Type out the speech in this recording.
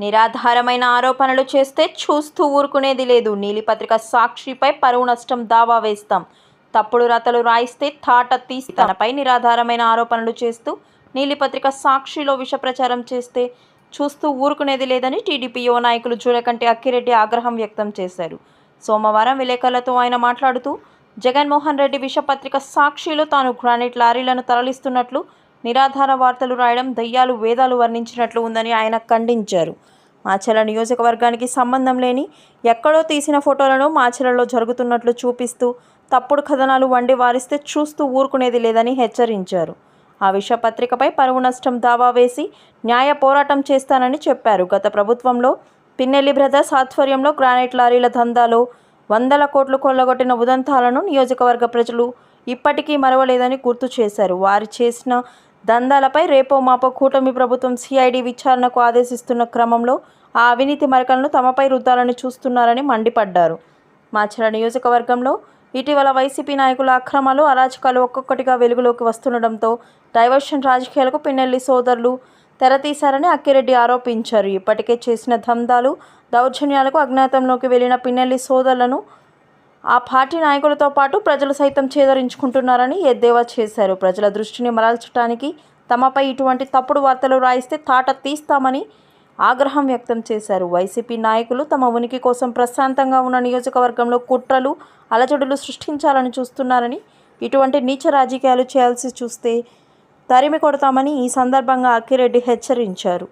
నిరాధారమైన ఆరోపణలు చేస్తే చూస్తూ ఊరుకునేది లేదు. నీలిపత్రిక సాక్షిపై పరువు నష్టం దావా వేస్తాం. తప్పుడు రతలు రాయిస్తే తాట తీసి తనపై నిరాధారమైన ఆరోపణలు చేస్తూ నీలిపత్రిక సాక్షిలో విష ప్రచారం చేస్తే చూస్తూ ఊరుకునేది లేదని టీడీపీ యువ నాయకులు జూలకంటి అక్కిరెడ్డి ఆగ్రహం వ్యక్తం చేశారు. సోమవారం విలేకరులతో ఆయన మాట్లాడుతూ జగన్మోహన్ రెడ్డి విషపత్రిక సాక్షిలో తాను గ్రానైట్ లారీలను తరలిస్తున్నట్లు నిరాధార వార్తలు రాయడం దయ్యాలు వేదాలు వర్ణించినట్లు ఉందని ఆయన ఖండించారు. మాచెల నియోజకవర్గానికి సంబంధం లేని ఎక్కడో తీసిన ఫోటోలను మాచెలలో జరుగుతున్నట్లు చూపిస్తూ తప్పుడు కథనాలు వండి వారిస్తే చూస్తూ ఊరుకునేది లేదని హెచ్చరించారు. ఆ విషపత్రికపై పరువు నష్టం దావా వేసి న్యాయ పోరాటం చేస్తానని చెప్పారు. గత ప్రభుత్వంలో పిన్నెల్లి బ్రదర్స్ ఆధ్వర్యంలో గ్రానైట్ లారీల దందాలో వందల కోట్లు కొల్లగొట్టిన ఉదంతాలను నియోజకవర్గ ప్రజలు ఇప్పటికీ మరవలేదని గుర్తు చేశారు. వారు చేసిన దందాలపై రేపో మాపో కూటమి ప్రభుత్వం సిఐడి విచారణకు ఆదేశిస్తున్న క్రమంలో ఆ అవినీతి మరకలను తమపై రుద్దాలని చూస్తున్నారని మండిపడ్డారు. మాచర నియోజకవర్గంలో ఇటీవల వైసీపీ నాయకుల అక్రమాలు అరాచకాలు ఒక్కొక్కటిగా వెలుగులోకి వస్తుండటంతో డైవర్షన్ రాజకీయాలకు పిన్నెల్లి సోదరులు తెరతీశారని అక్కిరెడ్డి ఆరోపించారు. ఇప్పటికే చేసిన దందాలు దౌర్జన్యాలకు అజ్ఞాతంలోకి వెళ్ళిన పిన్నెల్లి సోదరులను ఆ పార్టీ నాయకులతో పాటు ప్రజలు సైతం చేదరించుకుంటున్నారని ఎద్దేవా చేశారు. ప్రజల దృష్టిని మరల్చడానికి తమపై ఇటువంటి తప్పుడు వార్తలు రాయిస్తే తాట తీస్తామని ఆగ్రహం వ్యక్తం చేశారు. వైసీపీ నాయకులు తమ ఉనికి కోసం ప్రశాంతంగా ఉన్న నియోజకవర్గంలో కుట్రలు అలజడులు సృష్టించాలని చూస్తున్నారని ఇటువంటి నీచ రాజకీయాలు చేయాల్సి చూస్తే తరిమి కొడతామని ఈ సందర్భంగా అక్కిరెడ్డి హెచ్చరించారు.